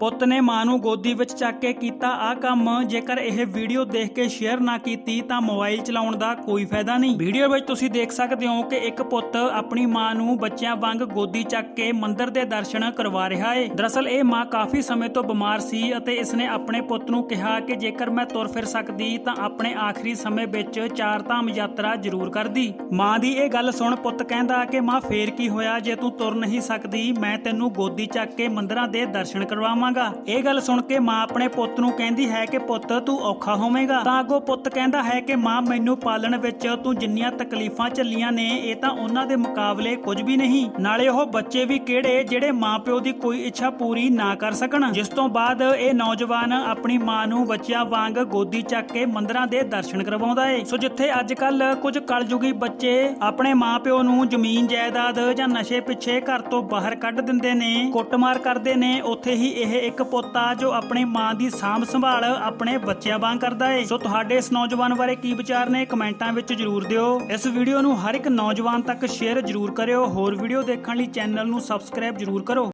ਪੁੱਤ ਨੇ ਮਾਂ ਨੂੰ ਗੋਦੀ ਵਿੱਚ ਚੱਕ ਕੇ ਕੀਤਾ ਆ ਕੰਮ। ਜੇਕਰ ਇਹ ਵੀਡੀਓ ਦੇਖ ਕੇ ਸ਼ੇਅਰ ਨਾ ਕੀਤੀ, ਤਾਂ ਮੋਬਾਈਲ ਚਲਾਉਣ ਦਾ ਕੋਈ ਫਾਇਦਾ ਨਹੀਂ। ਵੀਡੀਓ ਵਿੱਚ ਤੁਸੀਂ ਦੇਖ ਸਕਦੇ ਹੋ ਕਿ ਇੱਕ ਪੁੱਤ ਆਪਣੀ ਮਾਂ ਨੂੰ ਬੱਚਿਆਂ ਵਾਂਗ ਗੋਦੀ ਚੱਕ ਕੇ ਮੰਦਿਰ ਦੇ ਦਰਸ਼ਨ ਕਰਵਾ ਰਿਹਾ ਹੈ ਦਰਅਸਲ, ਇਹ ਮਾਂ ਕਾਫੀ ਸਮੇਂ ਤੋਂ ਬਿਮਾਰ ਸੀ ਅਤੇ ਇਸਨੇ ਆਪਣੇ ਪੁੱਤ ਨੂੰ ਕਿਹਾ ਕਿ ਜੇਕਰ ਮੈਂ ਤੁਰ ਫਿਰ ਸਕਦੀ, ਤਾਂ ਆਪਣੇ ਆਖਰੀ ਸਮੇਂ ਵਿੱਚ ਚਾਰ ਧਾਮ ਯਾਤਰਾ ਜ਼ਰੂਰ ਕਰਦੀ। ਮਾਂ ਦੀ ਇਹ ਗੱਲ ਸੁਣ ਪੁੱਤ ਕਹਿੰਦਾ ਕਿ, ਮਾਂ, ਫੇਰ ਕੀ ਹੋਇਆ? ਜੇ ਤੂੰ ਤੁਰ ਨਹੀਂ ਸਕਦੀ, ਮੈਂ ਤੈਨੂੰ ਗੋਦੀ ਚੱਕ ਕੇ ਮੰਦਿਰਾਂ ਦੇ ਦਰਸ਼ਨ ਕਰਵਾਵਾਂ। ਕਰਵਾਵਾਂਗਾ ਇਹ ਗੱਲ ਸੁਣ ਕੇ ਮਾਂ ਆਪਣੇ ਪੁੱਤ ਨੂੰ ਕਹਿੰਦੀ ਹੈ ਕਿ ਪੁੱਤ, ਤੂੰ ਔਖਾ ਹੋਵੇਂਗਾ। ਤਾਂ ਅੱਗੋਂ ਪੁੱਤ ਕਹਿੰਦਾ ਹੈ ਕਿ ਮਾਂ, ਮੈਨੂੰ ਪਾਲਣ ਵਿੱਚ ਤੂੰ ਜਿੰਨੀਆਂ ਤਕਲੀਫਾਂ ਝੱਲੀਆਂ ਨੇ, ਇਹ ਤਾਂ ਉਹਨਾਂ ਦੇ ਮੁਕਾਬਲੇ ਕੁਝ ਵੀ ਨਹੀਂ। ਨਾਲੇ ਉਹ ਬੱਚੇ ਵੀ ਕਿਹੜੇ ਜਿਹੜੇ ਮਾਪਿਓ ਦੀ ਕੋਈ ਇੱਛਾ ਪੂਰੀ ਨਾ ਕਰ ਸਕਣ। ਜਿਸ ਤੋਂ ਬਾਅਦ ਇਹ ਨੌਜਵਾਨ ਆਪਣੀ ਮਾਂ ਨੂੰ ਬੱਚਿਆਂ ਵਾਂਗ ਗੋਦੀ ਚੱਕ ਕੇ ਮੰਦਿਰਾਂ ਦੇ ਦਰਸ਼ਨ ਕਰਵਾਉਂਦਾ ਏ। ਸੋ ਜਿੱਥੇ ਅੱਜ ਕੱਲ ਕੁਝ ਕਲਯੁਗੀ ਬੱਚੇ ਆਪਣੇ ਮਾਪਿਓ ਨੂੰ ਜ਼ਮੀਨ ਜਾਇਦਾਦ ਜਾਂ ਨਸ਼ੇ ਪਿੱਛੇ ਘਰ ਤੋਂ ਬਾਹਰ ਕੱਢ ਦਿੰਦੇ ਨੇ, ਕੁੱਟਮਾਰ ਕਰਦੇ ਨੇ, ਉੱਥੇ ਹੀ ਇਹ ਇੱਕ ਪੁੱਤ ਜੋ ਆਪਣੀ ਮਾਂ ਦੀ ਸਾਂਭ ਸੰਭਾਲ ਆਪਣੇ ਬੱਚਿਆਂ ਵਾਂਗ ਕਰਦਾ ਏ। ਸੋ ਤੁਹਾਡੇ ਇਸ ਨੌਜਵਾਨ ਬਾਰੇ ਕੀ ਵਿਚਾਰ ਨੇ ਕਮੈਂਟਾਂ ਵਿੱਚ ਜਰੂਰ ਦਿਓ। ਇਸ ਵੀਡੀਓ ਨੂੰ ਹਰ ਇੱਕ ਨੌਜਵਾਨ ਤੱਕ ਸ਼ੇਅਰ ਜਰੂਰ ਕਰਿਓ। ਹੋਰ ਵੀਡੀਓ ਦੇਖਣ ਲਈ ਚੈਨਲ ਨੂੰ ਸਬਸਕ੍ਰਾਈਬ ਜਰੂਰ ਕਰੋ।